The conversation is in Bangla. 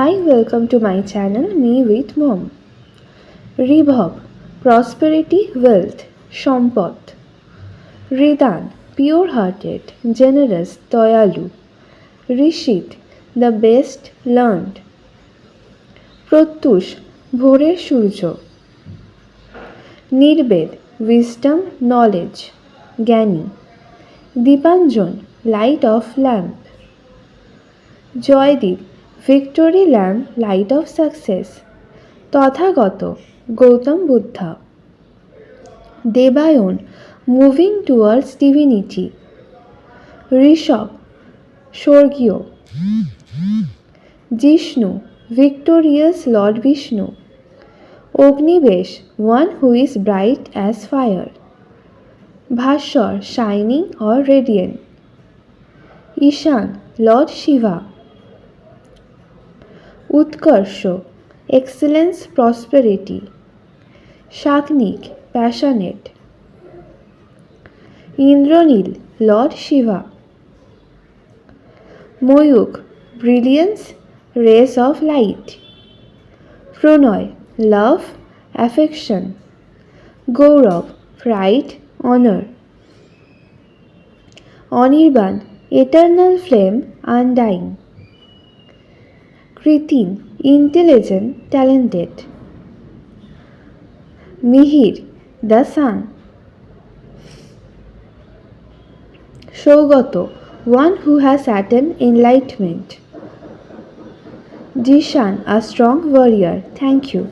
high welcome to my channel me with mom Ribhav prosperity wealth সম্পদ রিদান পিওর হার্টেড জেনারেস দয়ালু Rishit the best learned Pratyush ভোরের সূর্য নির্বেদ উইজডম নলেজ জ্ঞানী Dipanjan light of lamp Joydeep victory lamp light of success Tathagata Gautam Buddha Debayan moving towards divinity Rishabh স্বর্গীয় Jishnu victorious lord Vishnu Agnibesh one who is bright as fire Bhaswar shining or radiant Ishan lord Shiva Utkarsh excellence prosperity Shaknik passionate Indranil lord Shiva Mayukh brilliance rays of light Pranay love affection Gaurav pride honour Anirban eternal flame undying Kritim intelligent talented Mihir the sun Saugata one who has attain enlightenment Zeeshan a strong warrior thank you